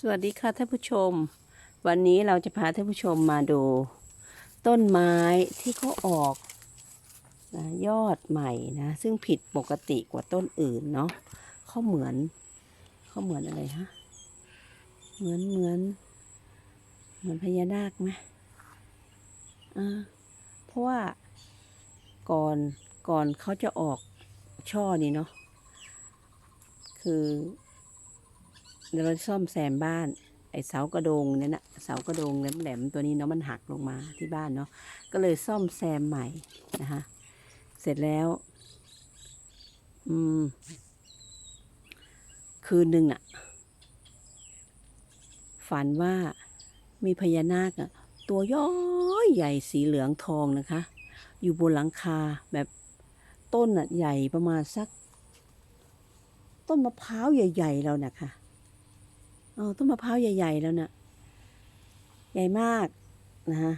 สวัสดีค่ะท่านผู้ชม วันนี้เราจะพาท่านผู้ชมมาดู ต้นไม้ที่เขาออกนะยอดใหม่นะ ซึ่งผิดปกติกว่าต้นอื่นเนาะเขาเหมือนเขาเหมือนอะไรฮะเหมือนเหมือน เหมือนพญานาคไหมอ่าเพราะว่าก่อนก่อนเขาจะออกช่อนี่เนาะคือ เดี๋ยวเราซ่อมแซมบ้าน ไอ้เสากระโดงเนี่ยนะเสากระโดงแหลมๆตัวนี้เนาะมันหักลงมาที่บ้านเนาะก็เลยซ่อมแซมใหม่นะคะเสร็จแล้ว อืม คืนหนึ่งอะฝันว่ามีพญานาคอะตัวย้อยใหญ่สีเหลืองทองนะคะ อยู่บนหลังคาแบบต้นอะใหญ่ประมาณสัก ต้นมะพร้าวใหญ่ ๆ แล้วนะคะ ออต้นมะพร้าวใหญ่ ๆ แล้วน่ะ ใหญ่มากนะฮะ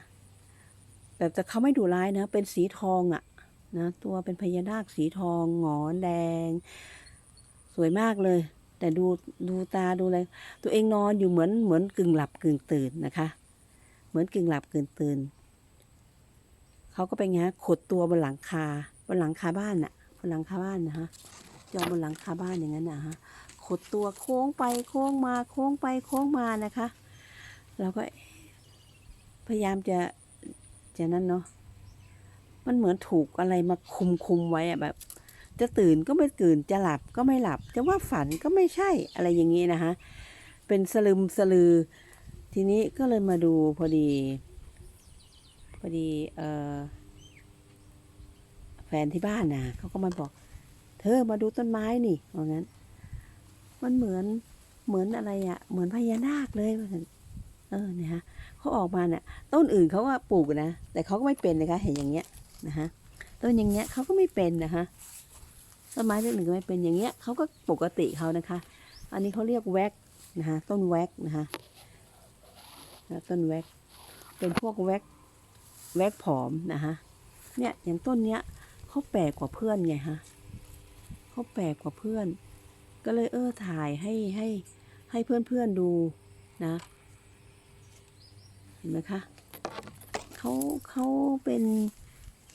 แบบแต่เขาไม่ดุร้ายนะ เป็นสีทองอะ่ะนะตัวเป็นพญานาคสีทองหงอนแดง สวยมากเลย แต่ดูดูตาดูอะไรตัวเองนอนอยู่เหมือนเหมือนกึ่งหลับกึ่งตื่นนะคะ เหมือนกึ่งหลับกึ่งตื่นเขาก็ไปงะขดตัวบนหลังคาบนหลังคาบ้านน่ะบนหลังคาบ้านนะฮะจอบนหลังคาบ้านอย่างนั้นนะฮะ ขดตัวโค้งไปโค้งมาโค้งไปโค้งมานะคะ เราก็พยายามจะจะนั่นเนาะมันเหมือนถูกอะไรมาคุมคุมไว้อะแบบ จะตื่นก็ไม่ตื่นจะหลับก็ไม่หลับ จะว่าฝันก็ไม่ใช่อะไรอย่างนี้นะคะ เป็นสลึมสลือ ทีนี้ก็เลยมาดูพอดี พอดีเออแฟนที่บ้านนะเขาก็มาบอก เธอมาดูต้นไม้นี่ว่างั้น มันเหมือนเหมือนอะไรอะ่ะ เหมือนพญานาคเลยมันเออเนี่ยฮะเขาออกมาเนี่ยต้นอื่นเขาก็ปลูกนะแต่เขาก็ไม่เป็นนะคะ เห็นอย่างเงี้ยนะฮะต้นอย่างเงี้ยเขาก็ไม่เป็นนะคะต้นไม้ต้นอื่นก็ไม่เป็นอย่างเงี้ยเขาก็ปกติเขานะคะ อันนี้เขาเรียกแว็กนะคะต้นแว็กนะคะนะต้นแว็กเป็นพวกแว็กแว็กผอมนะคะเนี่ยอย่างต้นเนี้ยเขาแปลกกว่าเพื่อนไงฮะเขาแปลกกว่าเพื่อน ก็เลยเออถ่ายให้ให้ให้เพื่อนๆดูนะ เห็นไหมคะเขาเขาเป็น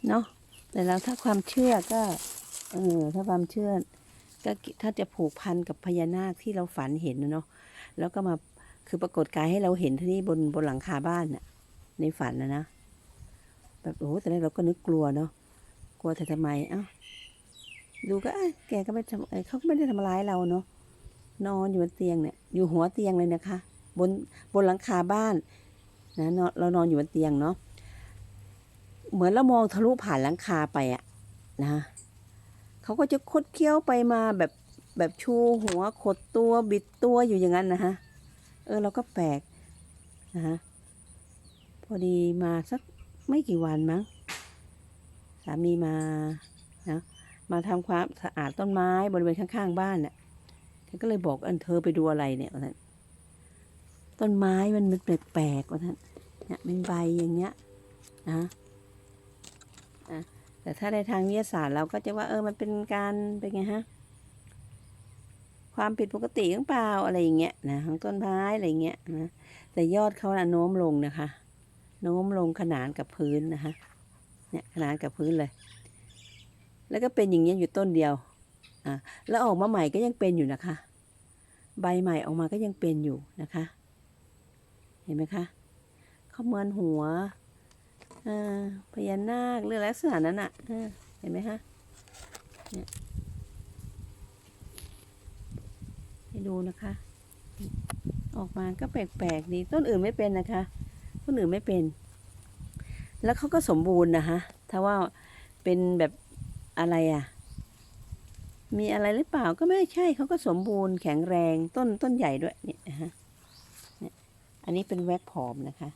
เนาะแต่แล้วถ้าความเชื่อก็เออถ้าความเชื่อก็ถ้าจะผูกพันกับพญานาคที่เราฝันเห็นเนาะแล้วก็มาคือปรากฏกายให้เราเห็นที่นี่บนบนหลังคาบ้านน่ะ ในฝันนะนะแบบโอ้แต่แรกเราก็นึกกลัวเนาะกลัวแต่ทำไมเอ้า ดูก็แกก็ไม่ทำเอ้ยเขาก็ไม่ได้ทำร้ายเราเนาะนอนอยู่บนเตียงเนี่ยอยู่หัวเตียงเลยนะคะ บนบนหลังคาบ้านนะนอนเรานอนอยู่บนเตียงเนาะเหมือนเรามองทะลุผ่านหลังคาไปอะนะเขาก็จะคดเคี้ยวไปมาแบบแบบชูหัวขดตัวบิดตัวอยู่อย่างนั้นนะฮะเออเราก็แปลกนะฮะพอดีมาสักไม่กี่วันมั้งสามีมานะ มาทำความสะอาดต้นไม้บริเวณข้างๆบ้านเนี่ยฉันก็เลยบอกอันเธอไปดูอะไรเนี่ยว่าท่านต้นไม้มันมันแปลกๆว่าท่านเนี่ยเป็นใบอย่างเงี้ยนะอะแต่ถ้าในทางวิทยาศาสตร์เราก็จะว่าเออมันเป็นการเป็นไงฮะความผิดปกติหรือเปล่าอะไรอย่างเงี้ยนะของต้นไม้อะไรเงี้ยนะแต่ยอดเขานะโน้มลงนะคะ โน้มลงขนานกับพื้นนะคะเนี่ยขนานกับพื้นเลย แล้วก็เป็นอย่างนี้ยอยู่ต้นเดียวอ่าแล้วออกมาใหม่ก็ยังเป็นอยู่นะคะ ใบใหม่ออกมาก็ยังเป็นอยู่นะคะ เห็นไหมคะเขาเหมือนหัวอ่าพญานาคหรือลักษณะนั้นอะเห็นไหมคะเนี่ยให้ดูนะคะ ออกมาก็แปลกๆดีต้นอื่นไม่เป็นนะคะต้นอื่นไม่เป็น แล้วเขาก็สมบูรณ์นะคะถ้าว่าเป็นแบบ อะไรอะ มีอะไรหรือเปล่าก็ไม่ใช่เขาก็สมบูรณ์แข็งแรงต้นต้นใหญ่ด้วยเนี่ยนะฮะเนี่ยอันนี้เป็นแว็กผอมนะคะ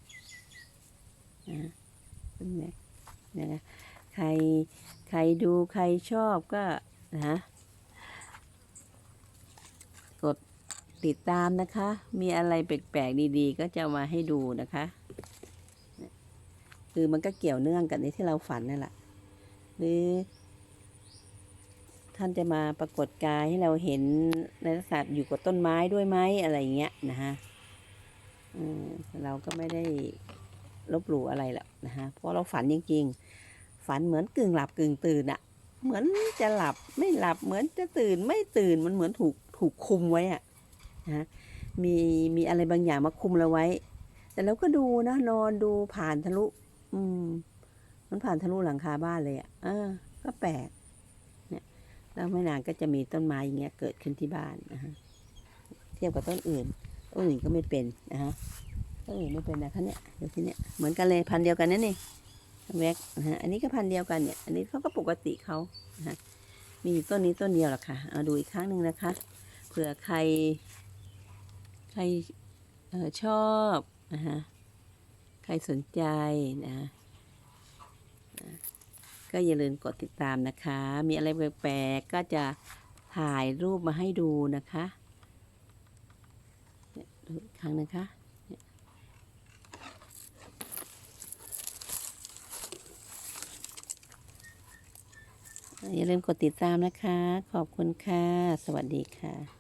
นะเป็นแว็กเนี่ยนะใครใครดูใครชอบก็นะกดติดตามนะคะ มีอะไรแปลกๆดีๆ ก็จะมาให้ดูนะคะ คือมันก็เกี่ยวเนื่องกับในที่เราฝันนั่นแหละหรือ ท่านจะมาปรากฏกายให้เราเห็นในลักษณะอยู่กับต้นไม้ด้วยไหมอะไรเงี้ยนะฮะเราก็ไม่ได้ลบหลู่อะไรหรอกนะฮะเพราะเราฝันจริงๆ ฝันเหมือนกึ่งหลับกึ่งตื่นอะเหมือนจะหลับไม่หลับเหมือนจะตื่นไม่ตื่นมันเหมือนถูกถูกคุมไว้อะนะะมีมีอะไรบางอย่างมาคุมเราไว้ แต่เราก็ดูนะนอนดูผ่านทะลุ อืม มันผ่านทะลุหลังคาบ้านเลยอะ่ะก็แปลก แล้วไม่นานก็จะมีต้นไม้อย่างเงี้ยเกิดขึ้นที่บ้านนะฮะเทียบกับต้นอื่น ต้นอื่นก็ไม่เป็นนะฮะต้นอื่นไม่เป็นนะคะเนี่ยเดี๋ยที่เนี่ยเหมือนกันเลยพันเดียวกันนั่นเองแว็กนะฮะอันนี้ก็พันเดียวกันเนี่ย อันนี้เขาก็ปกติเขานะฮะมีอยู่ต้นนี้ต้นเดียวหรอค่ะเอาดูอีกครั้งหนึ่งนะคะ เผื่อใคร ใครออชอบนะฮะใครสนใจนะ ก็อย่าลืมกดติดตามนะคะ มีอะไรแปลกๆก็จะถ่ายรูปมาให้ดูนะคะดูอีกครั้งนะคะเนี่ยอย่าลืมกดติดตามนะคะ ขอบคุณค่ะ สวัสดีค่ะ